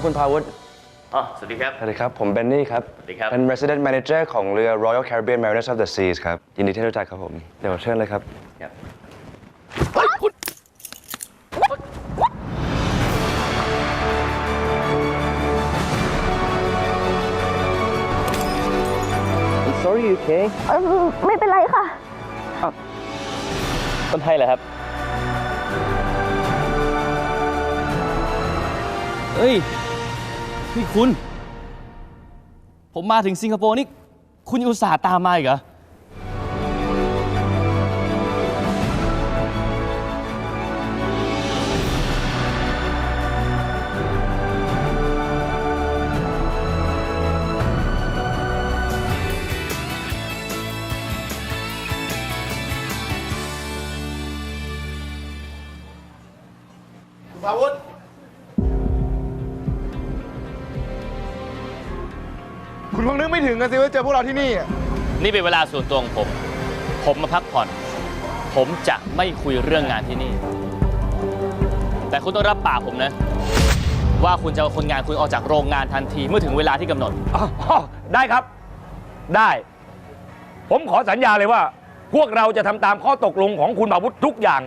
ครับคุณพาวุฒิอ๋อสวัสดีครับ สวัสดีครับ ผมเบนนี่ครับ สวัสดีครับ เป็น Resident Manager ของเรือ Royal Caribbean Mariners of the Seas ครับ ยินดีที่รู้จักครับผม เดี๋ยวเชิญเลยครับ ครับ sorry okay เออไม่เป็นไรค่ะคนไทยเหรอครับเอ้ย นี่คุณ ผมมาถึงสิงคโปร์นี่ คุณยังอุตส่าห์ตามมาอีกเหรอพาวุธ คุณคงนึกไม่ถึงกันสิว่าเจอพวกเราที่นี่อะนี่เป็นเวลาส่วนตัวของผม ผมมาพักผ่อน ผมจะไม่คุยเรื่องงานที่นี่ แต่คุณต้องรับปากผมนะ ว่าคุณจะเอาคนงานคุณออกจากโรงงานทันทีเมื่อถึงเวลาที่กำหนด อ๋อได้ครับ ได้ ผมขอสัญญาเลยว่า พวกเราจะทำตามข้อตกลงของคุณบาวุธทุกอย่าง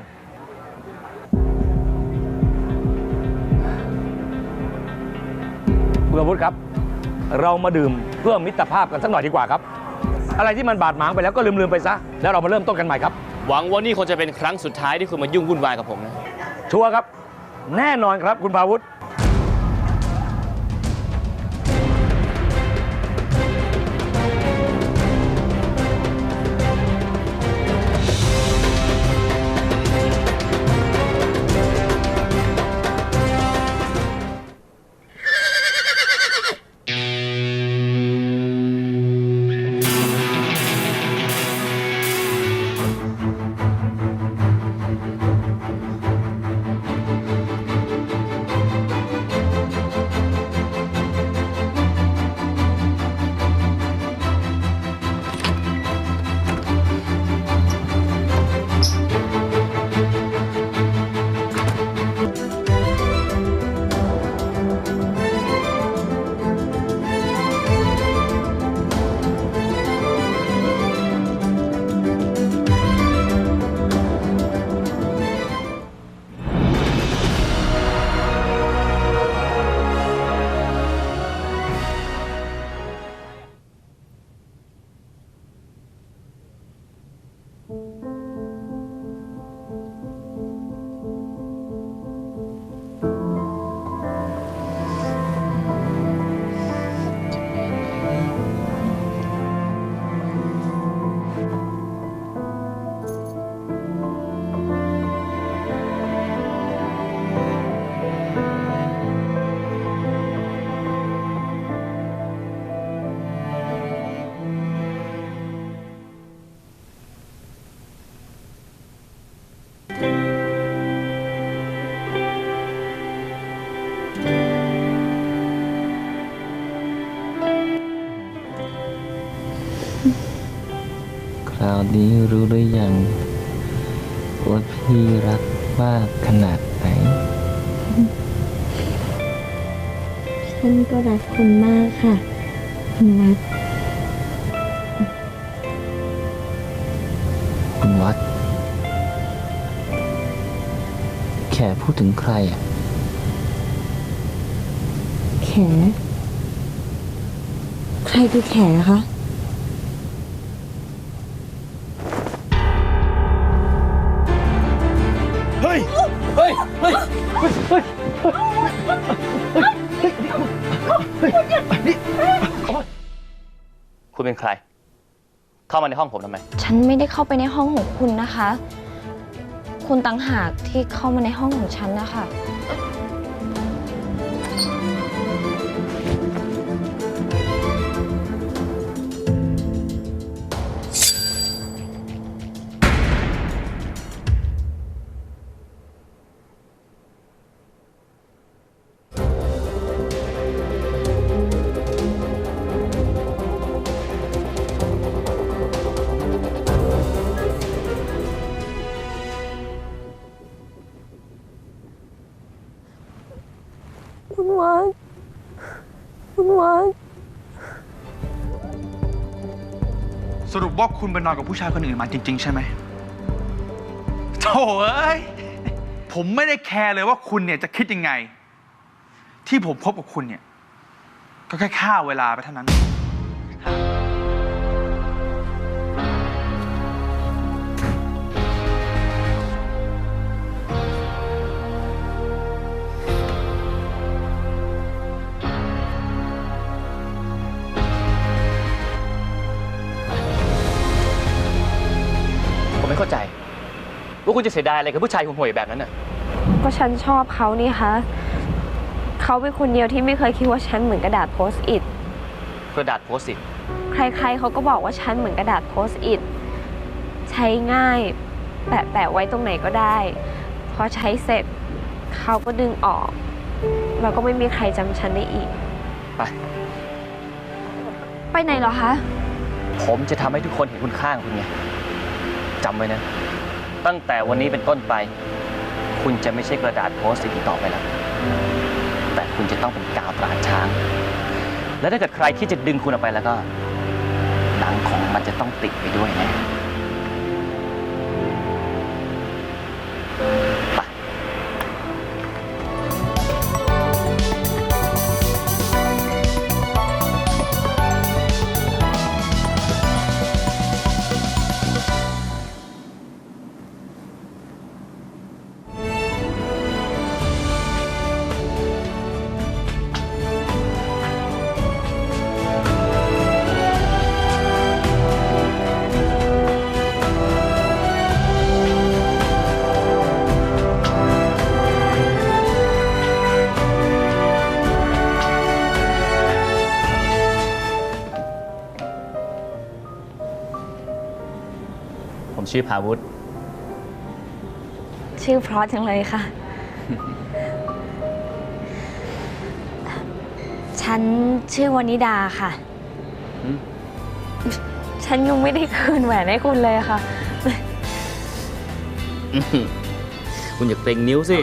คุณบาวุธครับ เรามาดื่ม เพื่อมิตรภาพกันสักหน่อยดีกว่าครับ อะไรที่มันบาดหมางไปแล้วก็ลืมๆไปซะแล้วเรามาเริ่มต้นกันใหม่ครับหวังว่านี่คงจะเป็นครั้งสุดท้ายที่คุณมายุ่งวุ่นวายกับผมนะชัวร์ครับ แน่นอนครับคุณบาวุธ ยังว่าพี่รักมากขนาดไหน ฉันก็รักคุณมากค่ะคุณวัดคุณวัดแค่พูดถึงใครอะ แข ใครคือแขคะ คุณเป็นใคร เข้ามาในห้องผมทำไม ฉันไม่ได้เข้าไปในห้องของคุณนะคะ คุณตังหากที่เข้ามาในห้องของฉันนะคะ ว่าคุณไปนอนกับผู้ชายคนอื่นมาจริง ๆ ใช่ไหมโถ่เอ้ย ผมไม่ได้แคร์เลยว่าคุณเนี่ยจะคิดยังไง ที่ผมพบกับคุณเนี่ย ก็แค่ฆ่าเวลาไปเท่านั้น ว่าคุณจะเสียดายอะไรกับผู้ชายห่วยๆแบบนั้นน่ะ ก็ฉันชอบเขานี่คะ เขาเป็นคนเดียวที่ไม่เคยคิดว่าฉันเหมือนกระดาษโพสต์อิทกระดาษโพสต์สิใครๆเขาก็บอกว่าฉันเหมือนกระดาษโพสต์อิทใช้ง่าย แปะแปะไว้ตรงไหนก็ได้ พอใช้เสร็จเขาก็ดึงออกแล้วก็ไม่มีใครจำฉันได้อีก ไป ไปไหนเหรอคะ ผมจะทำให้ทุกคนเห็นคุณค่าของคุณไงจำไว้นะ ตั้งแต่วันนี้เป็นต้นไป คุณจะไม่ใช่กระดาษโพสต์อีกต่อไปแล้ว แต่คุณจะต้องเป็นกาวตราช้าง และถ้าเกิดใครที่จะดึงคุณออกไปแล้วก็ หนังของมันจะต้องติดไปด้วยนะ ผมชื่อพาวุฒิชื่อเพราะจังเลยค่ะ ฉันชื่อวนิดาค่ะ ฉันยังไม่ได้คืนแหวนให้คุณเลยค่ะ คุณอย่าเกรงนิ้วสิ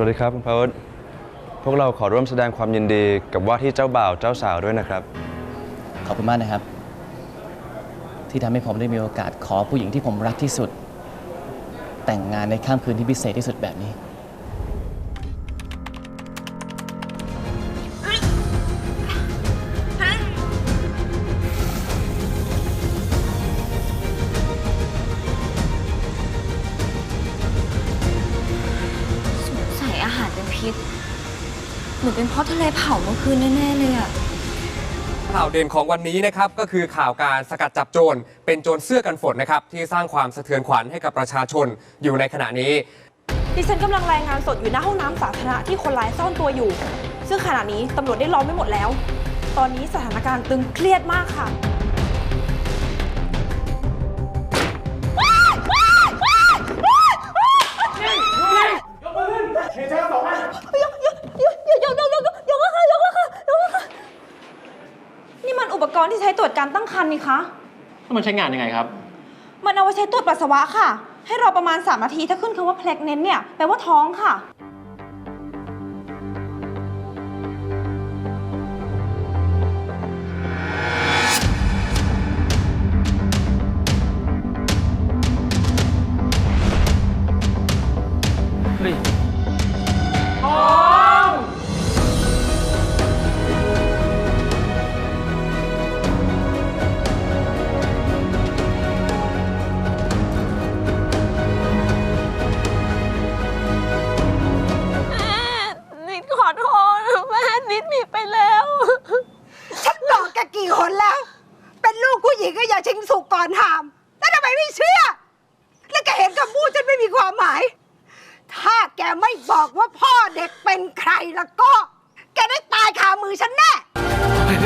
วัสดีครับคุณพาวดพวกเราขอร่วมแสดงความยินดีกับว่าที่เจ้าบ่าวเจ้าสาวด้วยนะครับ ขอบคุณมากนะครับ ที่ทำให้ผมได้มีโอกาสขอผู้หญิงที่ผมรักที่สุด แต่งงานในค่ำคืนที่พิเศษที่สุดแบบนี้ รือเป็นเพราะทะเลเผาเมื่อคืนแน่ๆเลยอะข่าวเด่นของวันนี้นะครับก็คือข่าวการสกัดจับโจรเป็นโจรเสื้อกันฝนนะครับที่สร้างความสะเทือนขวัญให้กับประชาชนอยู่ในขณะนี้ ดิฉันกำลังรายงานสดอยู่หน้าห้องน้ำสาธารณะที่คนร้ายซ่อนตัวอยู่ ซึ่งขณะนี้ตำรวจได้ล้อมไว้หมดแล้ว ตอนนี้สถานการณ์ตึงเครียดมากค่ะ การตั้งครรภ์นี่คะมันใช้งานยังไงครับ มันเอาไว้ใช้ตรวจปัสสาวะค่ะ ให้รอประมาณ 3 นาที ถ้าขึ้นคำว่า pregnant เนี่ยแปลว่าท้องค่ะ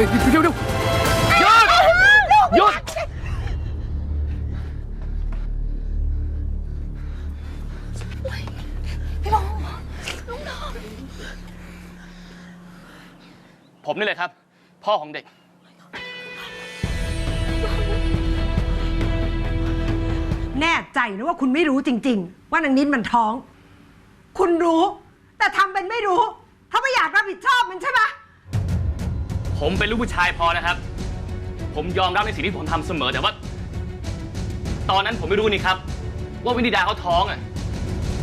ดี๋ยวเดี๋ยวเดี๋ยวหยุดหยุดพผมนี่เลยครับ พ่อของเด็ก แน่ใจนะว่าคุณไม่รู้จริง ๆ ว่านางนิดมันท้อง คุณรู้ แต่ทำเป็นไม่รู้เพราะไม่อยากรับผิดชอบมันใช่ไหม ผมเป็นลูกผู้ชายพอนะครับ ผมยอมรับในสิ่งที่ผมทำเสมอแต่ว่า ตอนนั้นผมไม่รู้นี่ครับ ว่าวินิดาเขาท้องอะ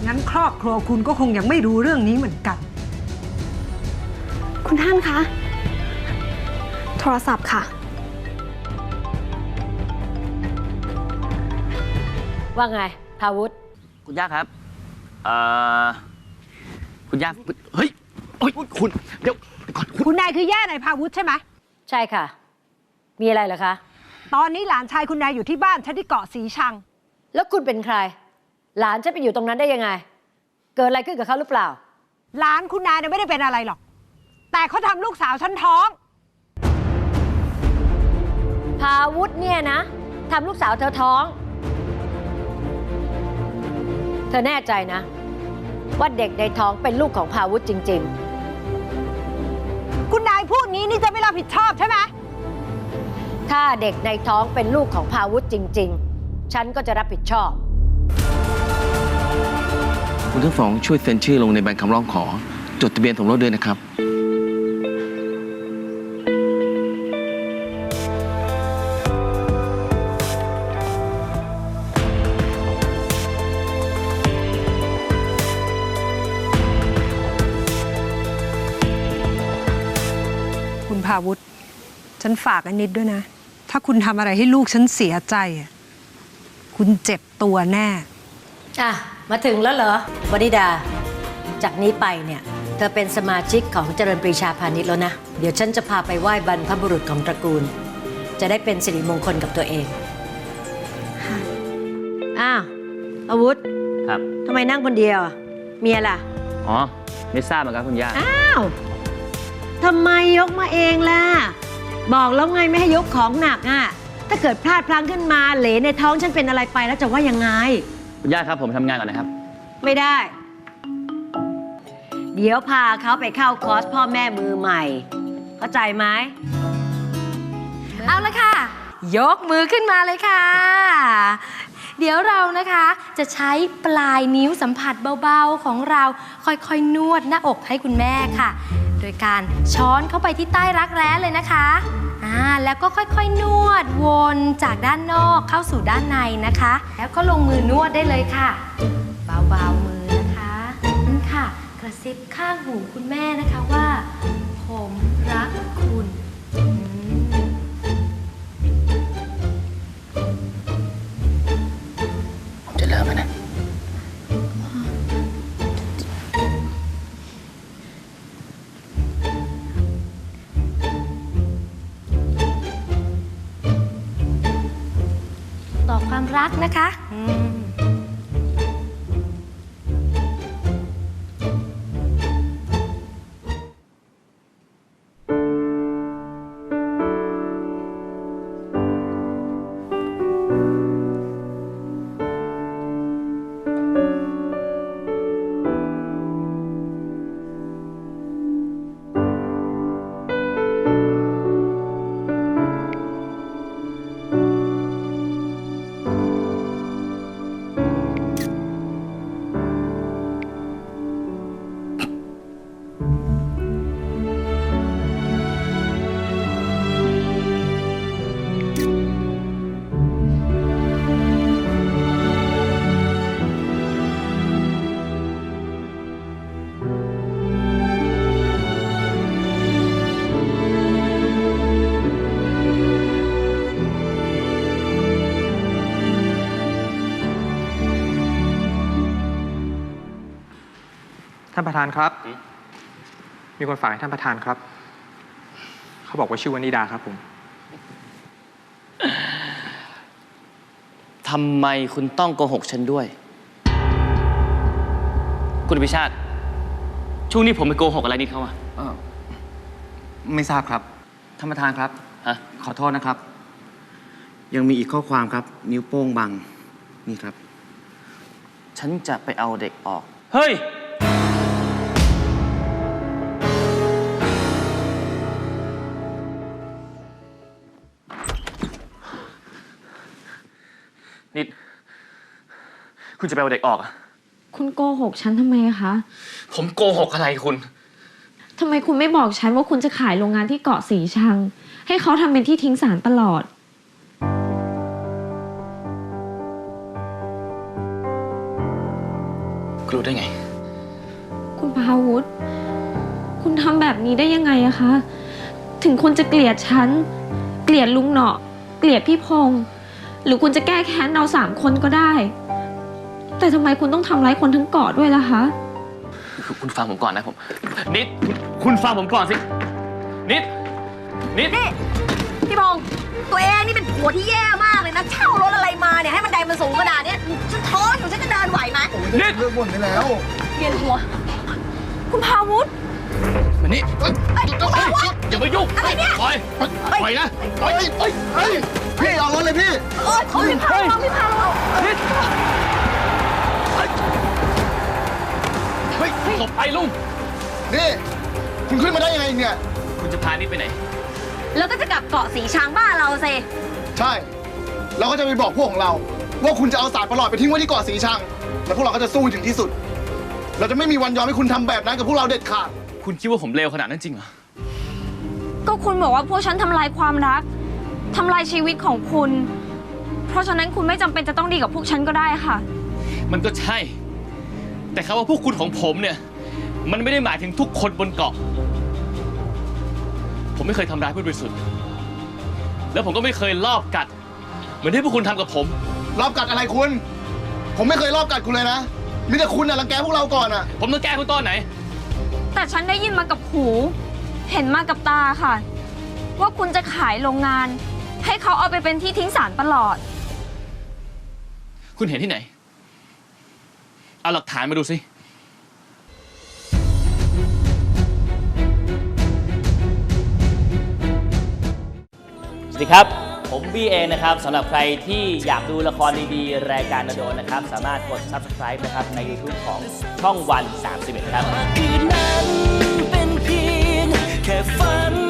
งั้นครอบครัวคุณก็คงยังไม่รู้เรื่องนี้เหมือนกัน คุณท่านคะ โทรศัพท์ค่ะ ว่าไงพาวุธ คุณย่าครับเอ่อคุณย่าเฮ้ยโอ้ยคุณเดี๋ยว ก่อนคุณนายคือย่านายพาวุฒิใช่ไหมใช่ค่ะ มีอะไรเหรอคะ ตอนนี้หลานชายคุณนายอยู่ที่บ้านฉันที่เกาะสีชัง แล้วคุณเป็นใคร หลานจะไปอยู่ตรงนั้นได้ยังไง เกิดอะไรขึ้นกับเขาหรือเปล่า หลานคุณนายเนี่ยไม่ได้เป็นอะไรหรอก แต่เขาทำลูกสาวฉันท้อง พาวุธเนี่ยนะทำลูกสาวเธอท้อง เธอแน่ใจนะ ว่าเด็กในท้องเป็นลูกของพาวุธจริงคุณนาย พูดงี้นี่จะไม่รับผิดชอบใช่ไหมๆถ้าเด็กในท้องเป็นลูกของพาวุธจริง ๆ ฉันก็จะรับผิดชอบ คุณทั้งสองช่วยเซ็นชื่อลงในใบคำร้องขอ จดทะเบียนสมรสด้วยนะครับ ฉันฝากอันนิดด้วยนะ ถ้าคุณทำอะไรให้ลูกฉันเสียใจอะคุณเจ็บตัวแน่ อะ มาถึงแล้วเหรอวนิดา จากนี้ไปเนี่ย เธอเป็นสมาชิกของเจริญปรีชาพาณิชย์แล้วนะ เดี๋ยวฉันจะพาไปไหว้บรรพบุรุษของตระกูล จะได้เป็นสิริมงคลกับตัวเองอ้าวอาวุธครับ ทำไมนั่งคนเดียวอะเมียล่ะ อ๋อ ไม่ทราบเหมือนกันคุณย่า อ้าวทำไมยกมาเองล่ะ บอกแล้วไงไม่ให้ยกของหนักอะ ถ้าเกิดพลาดพลั้งขึ้นมาเหลในท้องฉันเป็นอะไรไปแล้วจะว่ายังไง คุณย่าครับผมทำงานก่อนนะครับ ไม่ได้ เดี๋ยวพาเขาไปเข้าคอร์สพ่อแม่มือใหม่ เข้าใจไหม เอาละค่ะ ยกมือขึ้นมาเลยค่ะ เดี๋ยวเรานะคะจะใช้ปลายนิ้วสัมผัสเบาๆของเราค่อยๆนวดหน้าอกให้คุณแม่ค่ะ โดยการช้อนเข้าไปที่ใต้รักแร้เลยนะคะอ่าแล้วก็ค่อยๆ นวดวนจากด้านนอกเข้าสู่ด้านในนะคะ แล้วก็ลงมือนวดได้เลยค่ะเบาๆมือนะคะนั่นค่ะ กระซิบข้างหูคุณแม่นะคะว่า ผมรักคุณ นะคะานประธานครับ มีคนฝากให้ท่านประธานครับ เขาบอกว่าชื่อวนิดาครับผม ทำไมคุณต้องโกหกฉันด้วย คุณอภิชาติ ช่วงนี้ผมไปโกหกอะไรนี่เขาอะไม่ทราบครับท่านประธานครับ ฮะ ขอโทษนะครับ ยังมีอีกข้อความครับ นิ้วโป้งบัง นี่ครับ ฉันจะไปเอาเด็กออก เฮ้ย คุณจะไปเอาเด็กออกอะคุณโกหกฉันทำไมคะ ผมโกหกอะไรคุณ ทำไมคุณไม่บอกฉันว่าคุณจะขายโรงงานที่เกาะสีชัง ให้เขาทำเป็นที่ทิ้งสารตลอด คุณรู้ได้ไง คุณพาวุฒิคุณทำแบบนี้ได้ยังไงอะคะ ถึงคุณจะเกลียดฉัน เกลียดลุงเหนาะ เกลียดพี่พงษ์หรือคุณจะแก้แค้นเราสามคนก็ได้ แต่ทำไมคุณต้องทำร้ายคนทั้งเกาะด้วยล่ะคะ คุณคุณฟังผมก่อนนะผม นิดคุณคุณฟังผมก่อนสิ นิด นิด นี่พี่พงษ์ตัวเองนี่เป็นผัวที่แย่มากเลยนะ เช่ารถอะไรมาเนี่ยให้มันไดมันสูงขนาดเนี้ยฉันท้ออยู่ฉันจะเดินไหวไหมนิด เลิกบ่นไปแล้ว เวียนหัว คุณพาวุฒิมานี่เอ้ยคุณพาวุฒิ อย่ามายุ่งอะไรเนี่ย ปล่อยปล่อยนะเฮ้ยเฮ้ยเฮ้ย พี่เอารถเลยพี่ โอ๊ยเขาพี่พาเราพี่พาเรานิด เฮ้ยหลบไปลุง นี่คุณขึ้นมาได้ยังไงเนี่ย คุณจะพานิดไปไหน แล้วก็จะกลับเกาะสีช้างบ้านเราเซใช่ เราก็จะไปบอกพวกของเรา ว่าคุณจะเอาสารประหลอดไปทิ้งไว้ที่เกาะสีชัง แล้วพวกเราก็จะสู้ถึงที่สุด เราจะไม่มีวันยอมให้คุณทำแบบนั้นกับพวกเราเด็ดขาด คุณคิดว่าผมเลวขนาดนั้นจริงเหรอ ก็คุณบอกว่าพวกฉันทำลายความรักทำลายชีวิตของคุณ เพราะฉะนั้นคุณไม่จำเป็นจะต้องดีกับพวกฉันก็ได้ค่ะ มันก็ใช่ แต่คำว่าพวกคุณของผมเนี่ย มันไม่ได้หมายถึงทุกคนบนเกาะ ผมไม่เคยทำร้ายผู้บริสุทธิ์ แล้วผมก็ไม่เคยลอบกัด เหมือนที่พวกคุณทำกับผม รอบกัดอะไรคุณ ผมไม่เคยรอบกัดคุณเลยนะ มีแต่คุณน่ะรังแกพวกเราก่อนอะ ผมต้องแก้คุณตอนไหน แต่ฉันได้ยินมากับหู เห็นมากับตาค่ะ ว่าคุณจะขายโรงงาน ให้เขาเอาไปเป็นที่ทิ้งสารประหลอด คุณเห็นที่ไหน เอาหลักฐานมาดูสิ สวัสดีครับ ผมบีเอนะครับสำหรับใครที่อยากดูละครดีๆ รายการโดนๆนะครับ สามารถกด subscribe นะครับ ใน YouTube ของช่องวัน 31 ครับ คืนนั้นเป็นเพียงแค่ฝัน